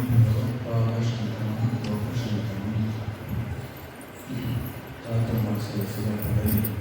Thank you.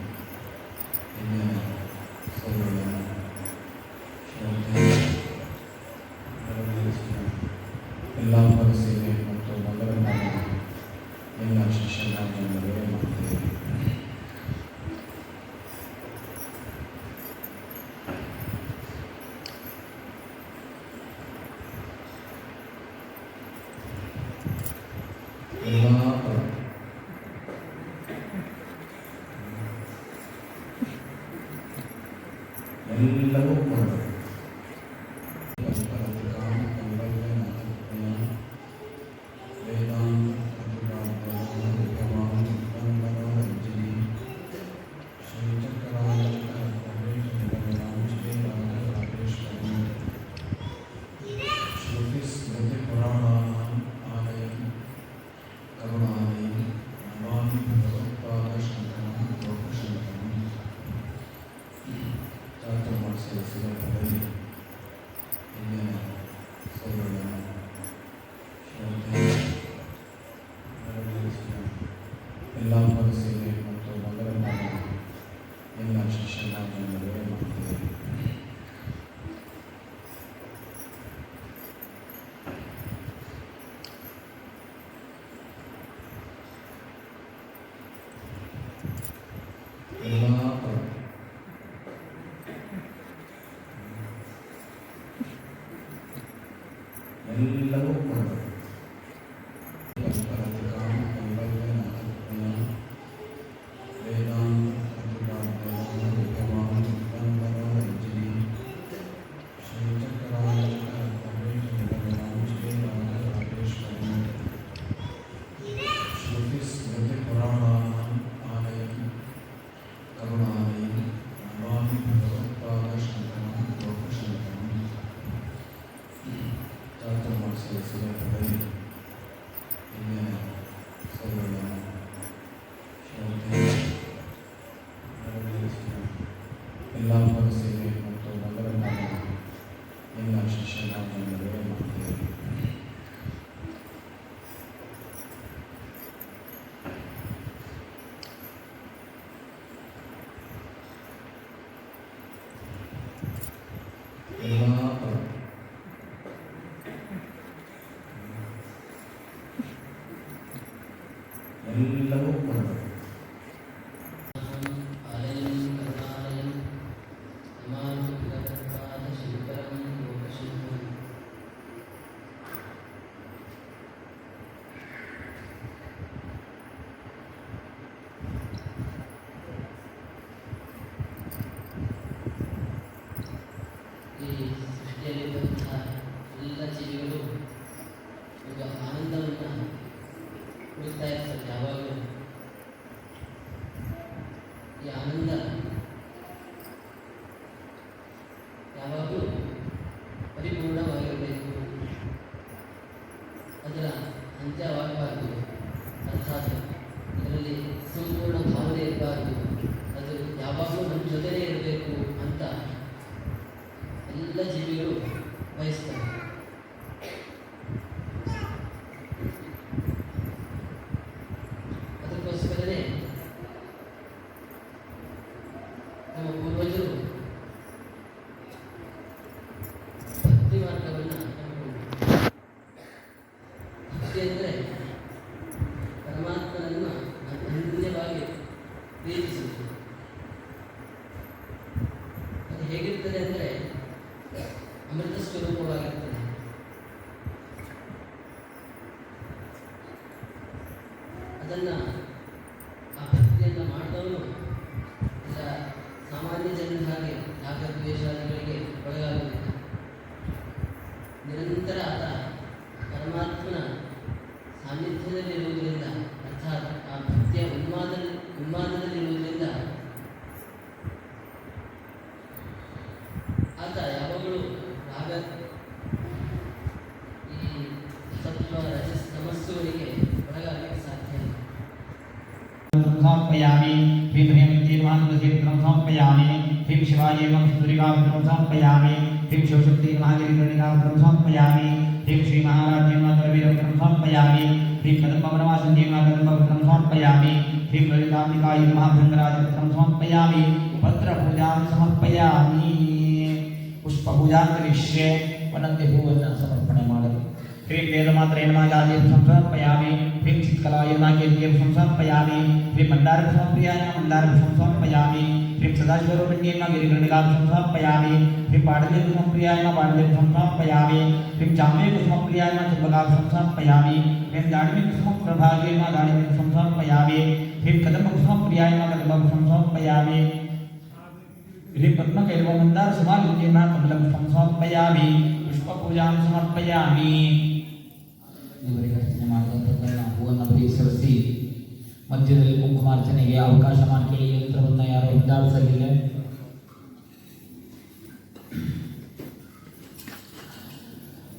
ಎಲ್ಲ ಪರಿಸ್ಥಿತಿ ಮತ್ತು ಮೊದಲನೇ ಎಲ್ಲ ಶಿಕ್ಷಣಾಂಗಗಳೇ ಮಾಡ್ತೇವೆ ಎಲ್ಲ ಎಲ್ಲವೂ ಮಾಡಬೇಕು ಯಾವಾಗಲೂ ಪರಿಪೂರ್ಣವಾಗಿರಬೇಕು ಅದರ ಅಂತ್ಯವಾಗಬಾರದು. ಅರ್ಥಾತ್ ಇದರಲ್ಲಿ ಸಂಪೂರ್ಣ ಭಾವನೆ ಇರಬಾರದು. ಅದು ಯಾವಾಗಲೂ ನಮ್ಮ ಜೊತೆನೇ ಇರಬೇಕು ಅಂತ ಎಲ್ಲ ಜೀವಿಗಳು ಬಯಸ್ತಾರೆ. ಅದಕ್ಕೋಸ್ಕರನೇ ನಮ್ಮ ಪೂರ್ವಜರು ಅದನ್ನು ಆ ಭಕ್ತಿಯನ್ನು ಮಾಡಿದವನು ಇಲ್ಲ ಸಾಮಾನ್ಯ ಜನರ ಹಾಗೆ ರಾಗದ್ವೇಷಾದಿಗಳಿಗೆ ಒಳಗಾಗುವುದಿಲ್ಲ ನಿರಂತರ ಆತ समर्पयामि। ह्रीं ह्रीं तीर्मानुसीर्तनं समर्पयामि। भीम शिवाय एवं सुरीवाभ्यं समर्पयामि। ह्रीं शिवशक्तिर्महागिरिगणिकाभ्यं समर्पयामि। ह्रीं श्रीमहाराज्यमाकरवीरभ्यं समर्पयामि। ह्रीं कदम्बवनवासञ्जीवकदम्बभ्यं समर्पयामि। ह्रीं ललिताम्बिकायै महाभृङ्गराजभ्यं समर्पयामि। पत्रपूजां समर्पयामि। पुष्पपूजां करिष्ये। वनन्ति भूवचन समर्पणमागति। फिर वेदमात्र यमाजा के समर्पयामि फिर चित्कला योजना के लिए समर्पयामि फिर मंदार समर्पयामि मंदार समर्पयामि फिर सदाशिवरोपिण्ये माँ गिरिगणिका समर्पयामि फिर पाडले समर्पयामि माँ पाडले समर्पयामि फिर चामे समर्पयामि माँ चंबका समर्पयामि फिर दाढ़ी समर्प्रभागे माँ दाढ़ी समर्पयामि फिर कदम प्रिया माँ कदम समर्पयामि फिर पद्म कैलव मंदार समाल योजना कमलम समर्पयामि पुष्प पूजा समर्पयामि ಇವರಿಗೆ ಅರ್ಚನೆ ಮಾಡುವಂಥದ್ದನ್ನು ಹೂವನ್ನು ಮಧ್ಯದಲ್ಲಿ ಕುಂಕುಮಾರ್ಚನೆಗೆ ಅವಕಾಶ ಮಾಡಿಕೊಳ್ಳಿ ಯಂತ್ರವನ್ನು ಯಾರೋ ಹಿಂದಾಡಿಸಲಿಲ್ಲ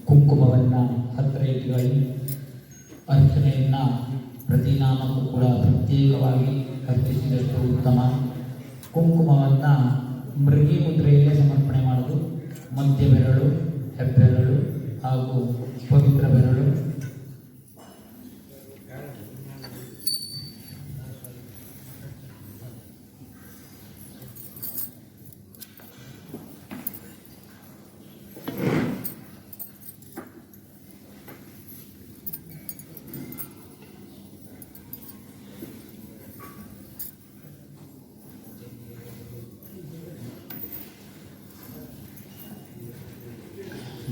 ಕುಂಕುಮವನ್ನು ಹತ್ತಿರ ಇಟ್ಟುಕೊಳ್ಳಿ ಅರ್ಚನೆಯನ್ನು ಪ್ರತಿನಾಮಕ್ಕೂ ಕೂಡ ಪ್ರತ್ಯೇಕವಾಗಿ ಅರ್ಚಿಸಿದಷ್ಟು ಉತ್ತಮ. ಕುಂಕುಮವನ್ನು ಮೃಗಿ ಮುದ್ರೆಯಲ್ಲೇ ಸಮರ್ಪಣೆ ಮಾಡೋದು. ಮಧ್ಯ ಬೆರಳು, ಹೆಬ್ಬೆರಳು ಹಾಗೂ ಪವಿತ್ರ ಬೆರಳು.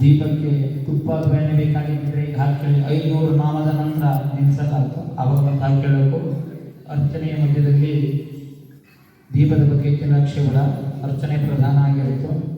ದೀಪಕ್ಕೆ ತುಪ್ಪ, ಬೆಣ್ಣೆ ಬೇಕಾಗಿದ್ದರೆ ಈಗ ಹಾಕಿ ಐನೂರು ನಾಮದ ನಂತರ ನಿಲ್ಲಿಸಲಾಗುತ್ತೆ ಆವಾಗ ಕೇಳಬೇಕು. ಅರ್ಚನೆಯ ಮಧ್ಯದಲ್ಲಿ ದೀಪದ ಬಗ್ಗೆ ಕೂಡ ಅರ್ಚನೆ ಪ್ರಧಾನ ಆಗಿರುತ್ತೆ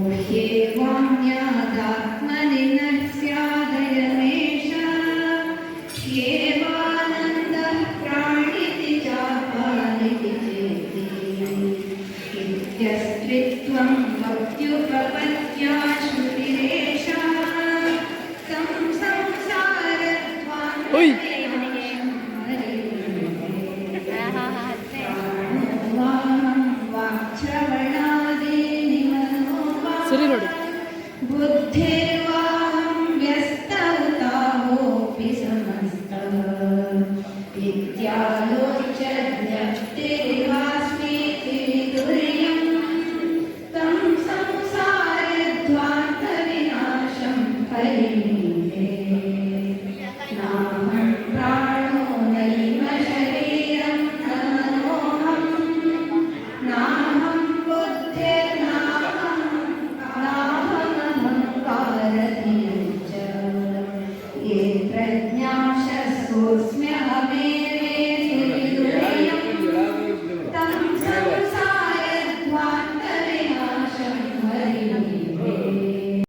Oh, hear